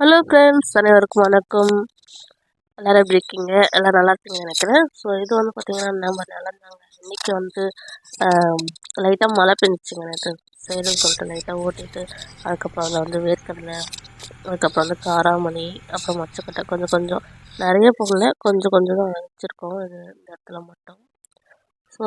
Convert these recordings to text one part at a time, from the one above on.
Hello friends அனைவருக்கும் வணக்கம். எல்லோரும் எப்படி இருக்கீங்க? எல்லோரும் நல்லா இருக்கீங்கன்னு நினைக்கிறேன். ஸோ இது வந்து பார்த்திங்கன்னா நம்ம நிலந்தாங்க. இன்றைக்கி வந்து லைட்டாக மழை பெஞ்சிச்சிங்க நேற்று சரின்னு சொல்லிட்டு லைட்டாக ஓட்டிட்டு அதுக்கப்புறம் அதில் வந்து வேர்க்கடலை அதுக்கப்புறம் வந்து காராமணி அப்புறம் மொச்சக்கட்டை கொஞ்சம் கொஞ்சம். நிறைய போகல கொஞ்சம் கொஞ்சம் தான் வச்சுருக்கோம். இது இந்த இடத்துல மட்டும். ஸோ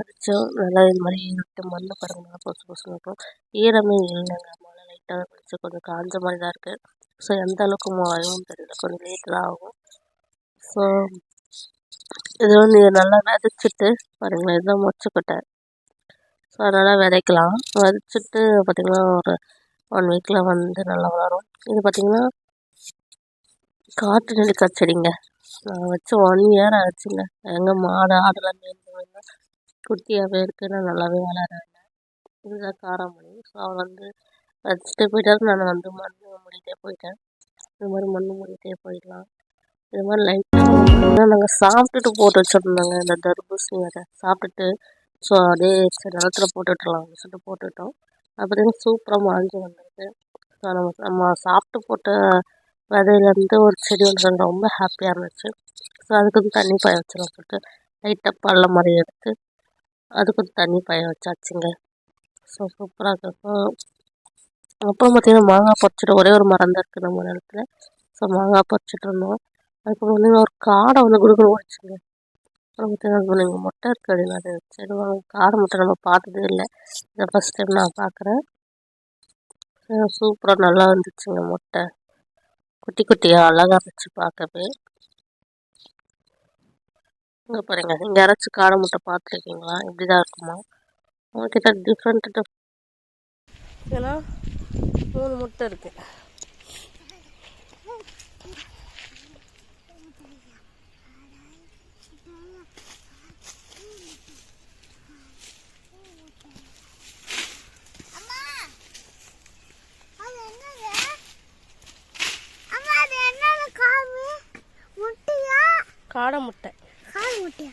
வச்சோம் நல்லா இது மாதிரி இருட்டு மண் பாருங்கள் பொசு பொசுன்னு இருக்கும் ஈரமே இல்லைங்க. மழை லைட்டாக கொஞ்சம் கொஞ்சம் காஞ்ச மாதிரி தான் இருக்குது ஸோ எந்த அளவுக்கு மூவ் ஆகும் தெரியல கொஞ்சம் லேட் தான் ஆகும் ஸோ இது வந்து நல்லா விதைச்சிட்டு பாருங்களேன் இதுதான் மொச்சக்கொட்டை ஸோ அதனால் விதைக்கலாம் விதைச்சிட்டு பார்த்திங்கன்னா ஒரு ஒன் வீக்கில் வந்து நல்லா வளரும் இது பார்த்திங்கன்னா காட்டு நெல்லிக்காய் செடிங்க நான் வச்சு ஒன் இயர் ஆச்சுங்க எங்கள் மாடு ஆடெல்லாம் மேய்ந்து குட்டியாகவே இருக்குன்னு நல்லாவே வளராங்க இதுதான் காராமணி ஸோ அவள் வந்து வச்சுட்டு போயிட்டாரு நான் வந்து மண் மூடிட்டே போயிட்டேன். இது மாதிரி மண் மூடிட்டே போயிடலாம். இது மாதிரி லைட்டாக நாங்கள் சாப்பிட்டுட்டு போட்டு வச்சுருந்தாங்க இந்த தர்பூசணி அதை சாப்பிட்டுட்டு ஸோ அதே சரி நிலத்துல போட்டுட்ருலாம் அப்படின்னு சொல்லிட்டு போட்டுவிட்டோம் அப்புறம் சூப்பராக மாஞ்சி வந்துருக்கு. ஸோ நம்ம நம்ம சாப்பிட்டு போட்ட விதையிலேருந்து ஒரு செடி வந்து ரொம்ப ஹாப்பியாக இருந்துச்சு. ஸோ அதுக்கு வந்து தண்ணி பாய வச்சிடலாம் சொல்லிட்டு லைட்டாக பள்ள மாதிரி எடுத்து அதுக்கு வந்து தண்ணி பாய வச்சாச்சுங்க. ஸோ சூப்பராக இருக்கும் அப்புறம் பார்த்திங்கன்னா மாங்காய் பறிச்சிட்டு ஒரே ஒரு மரம் தான் இருக்குது நம்ம நிலத்துல. ஸோ மாங்காய் பறிச்சிட்டு இருந்தோம். அதுக்கப்புறம் வந்து ஒரு காடை வந்து குடுக்குற ஓடிச்சுங்க. அப்புறம் பார்த்திங்கன்னா நீங்கள் மொட்டை இருக்குது அப்படின்னு சரி வாங்க காடை முட்டை நம்ம பார்த்ததே இல்லை. இதை ஃபஸ்ட் டைம் நான் பார்க்குறேன். சூப்பராக நல்லா வந்துச்சுங்க முட்டை. குட்டி குட்டியாக அழகாக இருந்துச்சு பார்க்கவே. இங்கே பாருங்க இங்கே யாராச்சும் காடை முட்டை பார்த்துருக்கீங்களா? இப்படி தான் இருக்குமா? உங்ககிட்ட டிஃப்ரெண்ட் ஏன்னா மூணு முட்டை இருக்கு. காடை முட்டை. கால் முட்டையா?